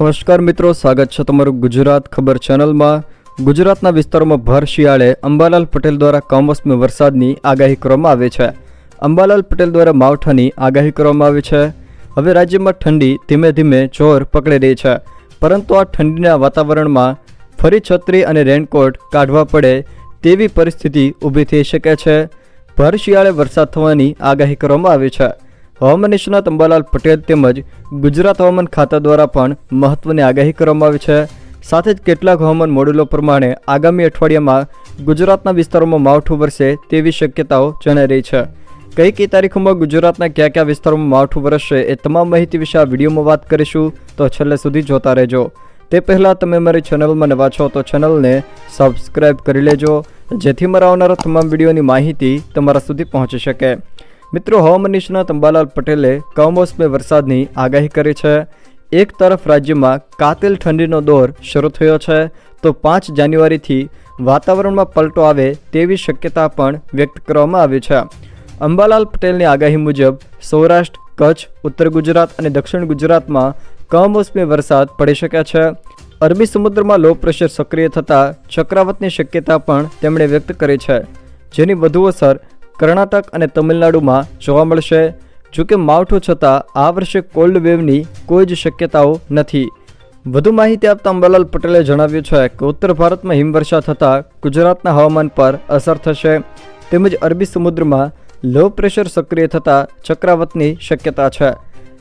નમસ્કાર મિત્રો, સ્વાગત છે તમારું ગુજરાત ખબર ચેનલમાં. ગુજરાતના વિસ્તારોમાં ભર શિયાળે અંબાલાલ પટેલ દ્વારા કમોસમી વરસાદની આગાહી કરવામાં આવી છે. અંબાલાલ પટેલ દ્વારા માવઠાની આગાહી કરવામાં આવી છે. હવે રાજ્યમાં ઠંડી ધીમે ધીમે જોર પકડી રહી છે. પરંતુ આ ઠંડીના વાતાવરણમાં ફરી છત્રી અને રેનકોટ કાઢવા પડે તેવી પરિસ્થિતિ ઊભી થઈ શકે છે. ભર શિયાળે વરસાદ થવાની આગાહી કરવામાં આવી છે. હવામાન નિષ્ણાત અંબાલાલ પટેલ તેમજ ગુજરાત હવામાન ખાતા દ્વારા પણ મહત્વની આગાહી કરવામાં આવી છે. સાથે જ કેટલાક હવામાન મોડેલો પ્રમાણે આગામી અઠવાડિયામાં ગુજરાતના વિસ્તારોમાં માવઠું વરસે તેવી શક્યતાઓ જણાઈ રહી છે. કઈ કઈ તારીખોમાં ગુજરાતના કયા કયા વિસ્તારોમાં માવઠું વરસશે એ તમામ માહિતી વિશે આ વિડીયોમાં વાત કરીશું. તો છેલ્લે સુધી જોતા રહેજો. તે પહેલાં તમે મારી ચેનલમાં નવા છો તો ચેનલને સબસ્ક્રાઈબ કરી લેજો, જેથી મારા આવનારા તમામ વિડીયોની માહિતી તમારા સુધી પહોંચી શકે. મિત્રો, હવામાન નિષ્ણાત અંબાલાલ પટેલે કમોસમી વરસાદની આગાહી કરી છે. એક તરફ રાજ્યમાં કાતિલ ઠંડીનો દોર શરૂ થયો છે, તો પાંચ જાન્યુઆરીથી વાતાવરણમાં પલટો આવે તેવી શક્યતા પણ વ્યક્ત કરવામાં આવી છે. અંબાલાલ પટેલની આગાહી મુજબ, સૌરાષ્ટ્ર, કચ્છ, ઉત્તર ગુજરાત અને દક્ષિણ ગુજરાતમાં કમોસમી વરસાદ પડી શકે છે. અરબી સમુદ્રમાં લો પ્રેશર સક્રિય થતાં ચક્રાવતની શક્યતા પણ તેમણે વ્યક્ત કરી છે. જેની વધુ અસર કર્ણાટક અને તમિલનાડુમાં જોવા મળશે. જોકે માવઠું છતાં આ વર્ષે કોલ્ડ વેવની કોઈ જ શક્યતાઓ નથી. વધુ માહિતી આપતા અંબાલાલ પટેલે જણાવ્યું છે કે ઉત્તર ભારતમાં હિમવર્ષા થતાં ગુજરાતના હવામાન પર અસર થશે. તેમજ અરબી સમુદ્રમાં લો પ્રેશર સક્રિય થતાં ચક્રાવતની શક્યતા છે.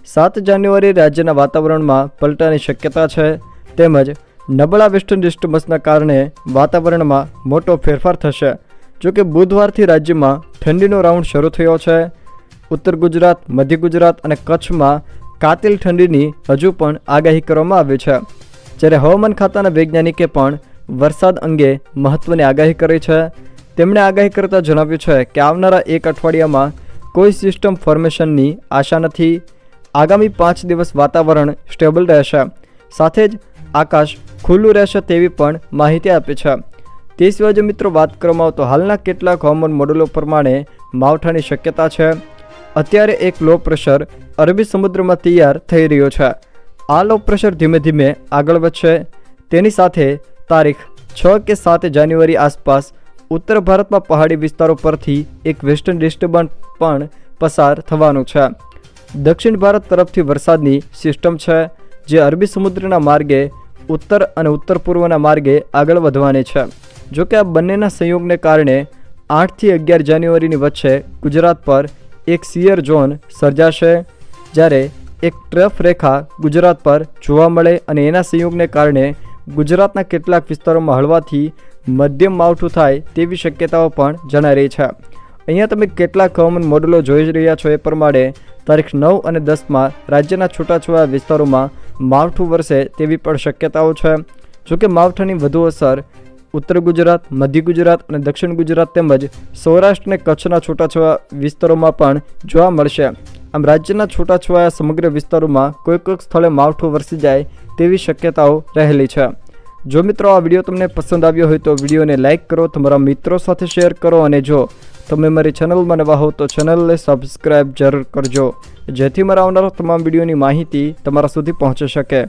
સાત જાન્યુઆરી રાજ્યના વાતાવરણમાં પલટાની શક્યતા છે. તેમજ નબળા વેસ્ટર્ન ડિસ્ટર્બન્સના કારણે વાતાવરણમાં મોટો ફેરફાર થશે. જોકે બુધવારથી રાજ્યમાં ઠંડીનો રાઉન્ડ શરૂ થયો છે. ઉત્તર ગુજરાત, મધ્ય ગુજરાત અને કચ્છમાં કાતિલ ઠંડીની હજુ પણ આગાહી કરવામાં આવી છે. જ્યારે હવામાન ખાતાના વૈજ્ઞાનિકે પણ વરસાદ અંગે મહત્ત્વની આગાહી કરી છે. તેમણે આગાહી કરતાં જણાવ્યું છે કે આવનારા એક અઠવાડિયામાં કોઈ સિસ્ટમ ફોર્મેશનની આશા નથી. આગામી પાંચ દિવસ વાતાવરણ સ્ટેબલ રહેશે. સાથે જ આકાશ ખુલ્લું રહેશે તેવી પણ માહિતી આપી છે. તે સિવાય જો મિત્રો વાત કરવામાં આવે તો હાલના કેટલાક હવામાન મોડેલો પ્રમાણે માવઠાની શક્યતા છે. અત્યારે એક લો પ્રેશર અરબી સમુદ્રમાં તૈયાર થઈ રહ્યો છે. આ લો પ્રેશર ધીમે ધીમે આગળ વધશે. તેની સાથે તારીખ છ કે સાત જાન્યુઆરી આસપાસ ઉત્તર ભારતમાં પહાડી વિસ્તારો પરથી એક વેસ્ટર્ન ડિસ્ટર્બન્સ પણ પસાર થવાનું છે. દક્ષિણ ભારત તરફથી વરસાદની સિસ્ટમ છે, જે અરબી સમુદ્રના માર્ગે ઉત્તર અને ઉત્તર પૂર્વના માર્ગે આગળ વધવાની છે. જો કે આ બંનેના સંયોગને કારણે આઠથી અગિયાર જાન્યુઆરીની વચ્ચે ગુજરાત પર એક સિયર ઝોન સર્જાશે, જ્યારે એક ટ્રફ રેખા ગુજરાત પર જોવા મળે અને એના સંયોગને કારણે ગુજરાતના કેટલાક વિસ્તારોમાં હળવાથી મધ્યમ માવઠું થાય તેવી શક્યતાઓ પણ જણાઈ રહી છે. અહીંયા તમે કેટલાક હવામાન મોડેલો જોઈ રહ્યા છો એ પ્રમાણે તારીખ નવ અને દસમાં રાજ્યના છૂટાછવાયા વિસ્તારોમાં માવઠું વરસે તેવી પણ શક્યતાઓ છે. જોકે માવઠાની વધુ અસર ઉત્તર ગુજરાત, મધ્ય ગુજરાત અને દક્ષિણ ગુજરાત તેમજ સૌરાષ્ટ્ર અને કચ્છના છૂટાછવાયા વિસ્તારોમાં પણ જોવા મળશે. આમ રાજ્યના છૂટાછવાયા સમગ્ર વિસ્તારોમાં કોઈ કોઈક સ્થળે માવઠું વરસી જાય તેવી શક્યતાઓ રહેલી છે. જો મિત્રો આ વીડિયો તમને પસંદ આવ્યો હોય તો વિડીયોને લાઇક કરો, તમારા મિત્રો સાથે શેર કરો અને જો તમે મારી ચેનલમાં નવા હો તો ચેનલને સબસ્ક્રાઈબ જરૂર કરજો. જેથી મારા આવનારા તમામ વિડીયોની માહિતી તમારા સુધી પહોંચી શકે.